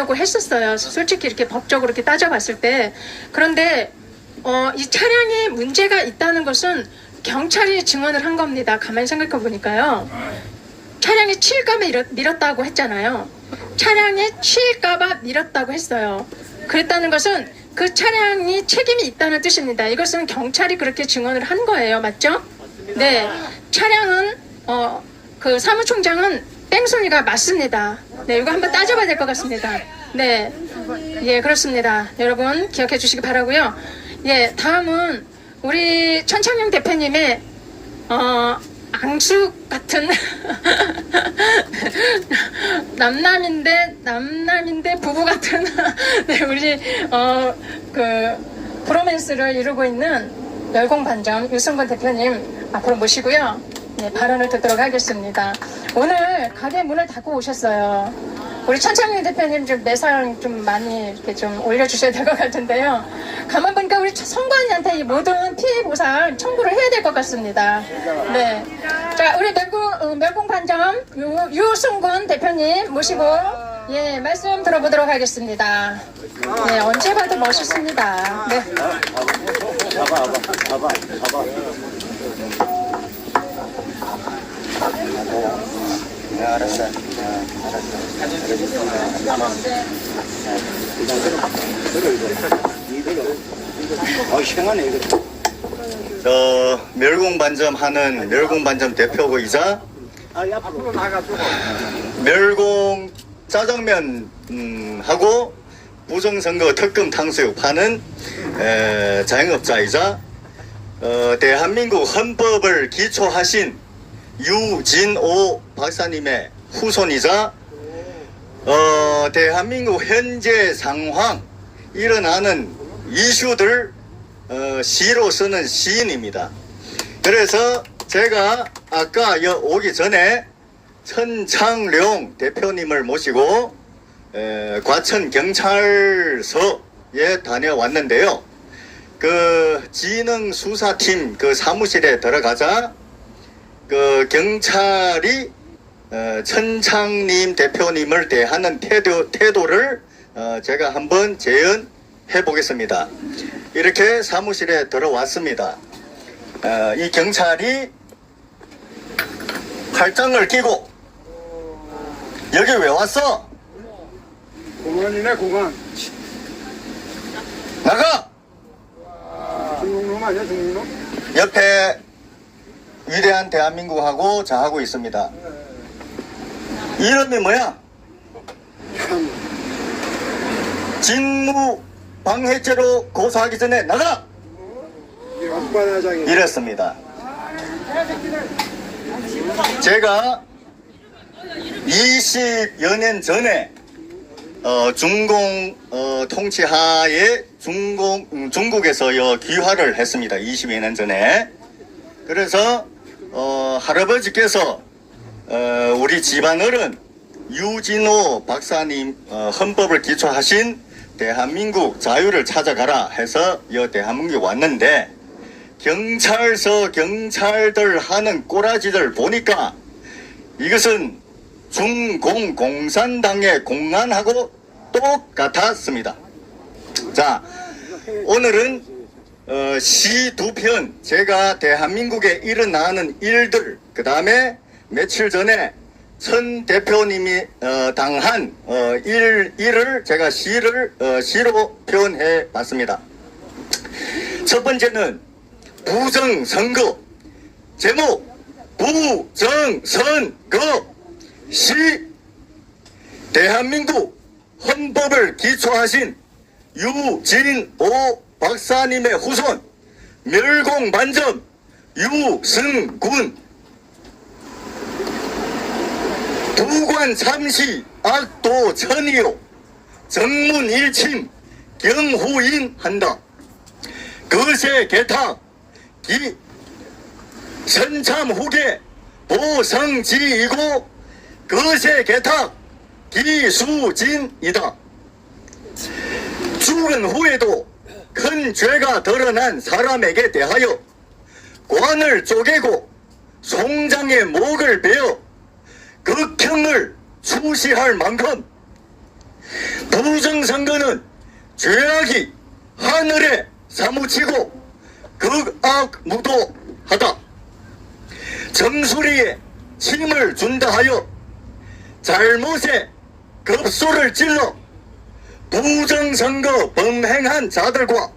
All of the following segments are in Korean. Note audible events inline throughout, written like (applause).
하려고 했었어요. 솔직히 이렇게 법적으로 이렇게 따져봤을 때. 그런데 어, 이 차량에 문제가 있다는 것은 경찰이 증언을 한 겁니다. 가만히 생각해 보니까요. 차량에 칠까봐 밀었, 밀었다고 했잖아요. 차량에 칠까봐 밀었다고 했어요. 그랬다는 것은 그 차량이 책임이 있다는 뜻입니다. 이것은 경찰이 그렇게 증언을 한 거예요. 맞죠? 네. 차량은 어, 그 사무총장은 뺑소니가 맞습니다. 네, 이거 한번 따져봐야 될 것 같습니다. 네. 예, 그렇습니다. 여러분 기억해 주시기 바라고요. 예, 다음은 우리 천창용 대표님의 어, 앙숙 같은 (laughs) 남남인데 남남인데 부부 같은 (laughs) 네, 우리 어 그 브로맨스를 이루고 있는 열공 반점 유승건 대표님 앞으로 모시고요. 네, 발언을 듣도록 하겠습니다. 오늘 가게 문을 닫고 오셨어요. 우리 천창민 대표님 좀 매상 좀 많이 이렇게 좀 올려주셔야 될 것 같은데요. 가만 보니까 우리 선관위한테 이 모든 피해 보상 청구를 해야 될 것 같습니다. 네. 자, 우리 멸공, 어, 멸공 반점 유, 유승군 대표님 모시고 예, 말씀 들어보도록 하겠습니다. 네, 언제 봐도 멋있습니다. 네. 봐봐, 봐봐, 봐봐, 봐봐. 네, 알았어. 네, 알았어. 어, 시원하네, 이거. 저, 멸공반점 하는 멸공반점 대표고이자 아, 앞으로 나가지고. 멸공 짜장면 음, 하고 부정선거 특금 탕수육 파는 에, 자영업자이자 어, 대한민국 헌법을 기초하신 유진오 박사님의 후손이자 어, 대한민국 현재 상황 일어나는 이슈들 어, 시로 쓰는 시인입니다. 그래서 제가 아까 여 오기 전에 천창룡 대표님을 모시고 에, 과천 경찰서에 다녀왔는데요. 그 지능 수사팀 그 사무실에 들어가자 그 경찰이 어, 천창님 대표님을 대하는 태도 태도를 어, 제가 한번 재연해 보겠습니다. 이렇게 사무실에 들어왔습니다. 어, 이 경찰이 팔짱을 끼고 여기 왜 왔어? 공원이네, 공원. 나가! 중국놈 아니야, 중국놈? 옆에 위대한 대한민국하고 저하고 있습니다. 이름이 뭐야? 참. 직무 방해죄로 고소하기 전에 나가! 이 앞바다장이. 이랬습니다. 제가 20여 년 전에 어, 중공 어, 통치하에 중공 음, 중국에서 요 귀화를 했습니다. 20여 년 전에. 그래서 어, 할아버지께서 어, 우리 집안어른 유진호 박사님 어, 헌법을 기초하신 대한민국 자유를 찾아가라 해서 여 대한민국에 왔는데 경찰서 경찰들 하는 꼬라지들 보니까 이것은 중공 공산당의 공안하고 똑같았습니다. 자, 오늘은 어, 시 두 편 제가 대한민국에 일어나는 일들 그 다음에 며칠 전에 천 대표님이 어, 당한 어, 일 일을 제가 시를 어, 시로 표현해 봤습니다. 첫 번째는 부정선거 제목 부정선거 시 대한민국 헌법을 기초하신 유진오 박사님의 후손 멸공반점 유승군 두관 참시 악도 천이요 정문 일침 경후인 한다 거세 개탁 기 선참 후계 보성지이고 거세 개탁 기수진이다. 죽은 후에도 큰 죄가 드러난 사람에게 대하여 관을 쪼개고 송장의 목을 베어 극형을 수시할 만큼 부정선거는 죄악이 하늘에 사무치고 극악 무도하다. 정수리에 침을 준다 하여 잘못에 급소를 찔러 부정선거 범행한 자들과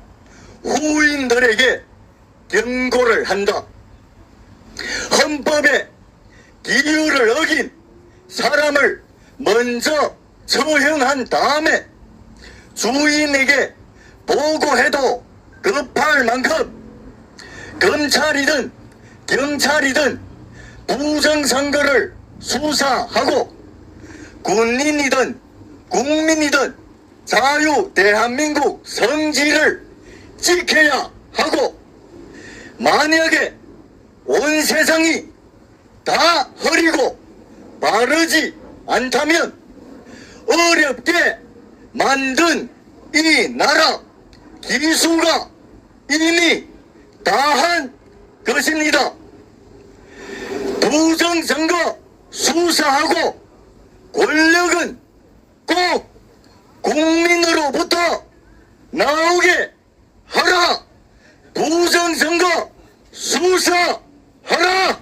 후인들에게 경고를 한다. 헌법에 기율을 어긴 사람을 먼저 처형한 다음에 주인에게 보고해도 급할 만큼 검찰이든 경찰이든 부정선거를 수사하고 군인이든 국민이든 자유 대한민국 성질을 지켜야 하고 만약에 온 세상이 다 흐리고 바르지 않다면 어렵게 만든 이 나라 기수가 이미 다한 것입니다. 부정선거 수사하고 권력은 꼭 국민으로부터 나오게 하라. 부정선거 수사하라.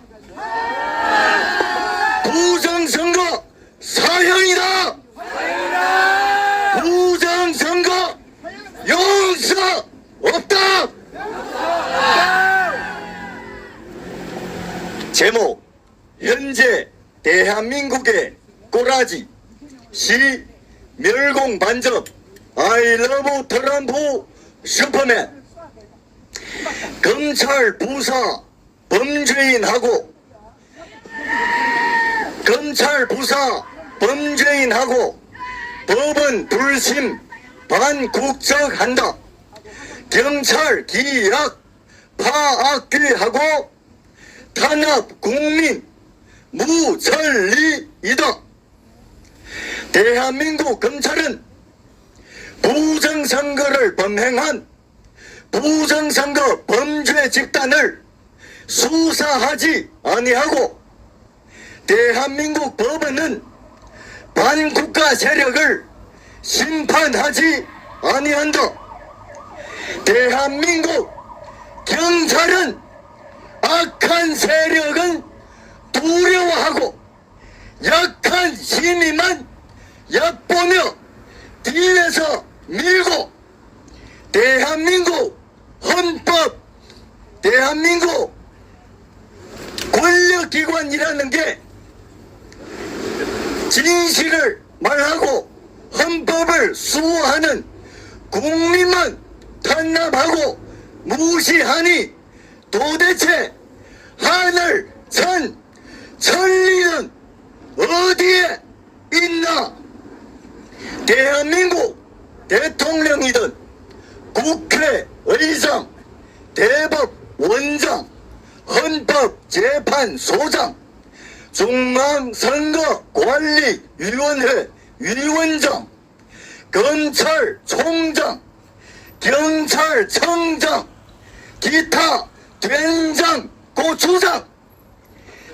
부정선거 사형이다. 부정선거 용서 없다. 제목 현재 대한민국의 꼬라지 시 멸공 반접 I love 트럼프 슈퍼맨 검찰 부사 범죄인하고 검찰 부사 범죄인하고 법원 불심 반국적한다. 경찰 기약 파악괴하고 탄압 국민 무천리이다. 대한민국 검찰은 부정선거를 범행한 부정선거 범죄 집단을 수사하지 아니하고 대한민국 법원은 반국가 세력을 심판하지 아니한다. 대한민국 경찰은 악한 세력은 두려워하고 약한 시민만 얕보며 뒤에서 밀고 대한민국 헌법 대한민국 권력기관이라는 게 진실을 말하고 헌법을 수호하는 국민만 탄압하고 무시하니 도대체 하늘 천 천리는 어디에 있나 대한민국 대통령이든 국회 의장 대법 원장 헌법재판소장 중앙선거관리위원회 위원장 검찰총장 경찰청장 기타 된장 고추장.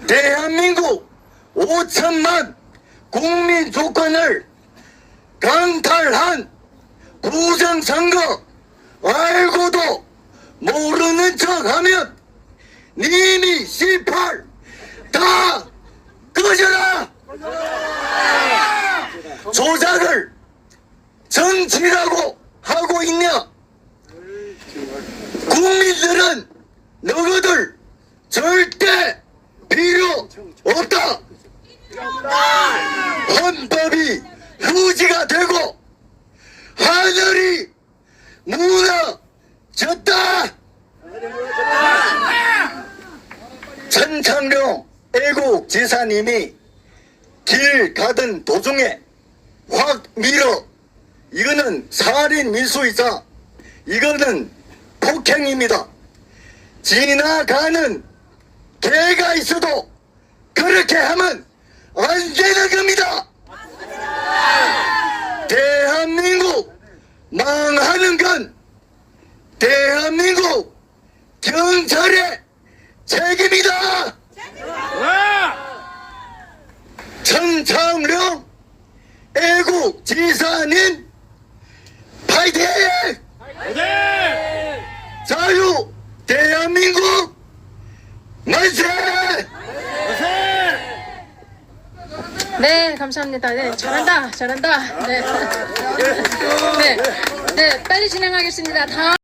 대한민국 5천만 국민 조건을 강탈한 부정선거 알고도 모르는 척하면 님이 18 다 꺼져라! 조작을 정치라고 있냐 국민들은 너희들 절대 필요 없다 헌법이 휴지가 되고 하늘이 무너졌다 천창룡 애국 지사님이 길 가던 도중에 확 밀어 이거는 살인 미수이자 이거는 폭행입니다. 지나가는 개가 있어도 그렇게 하면 안 되는 겁니다. 대한민국 망하는 건 대한민국 경찰의 책임이다. 천창룡 애국 지사님 화이팅! 자유 대한민국 만세! 네, 감사합니다. 네, 잘한다, 잘한다. 네, (laughs) 네, 네, 빨리 진행하겠습니다. 다음.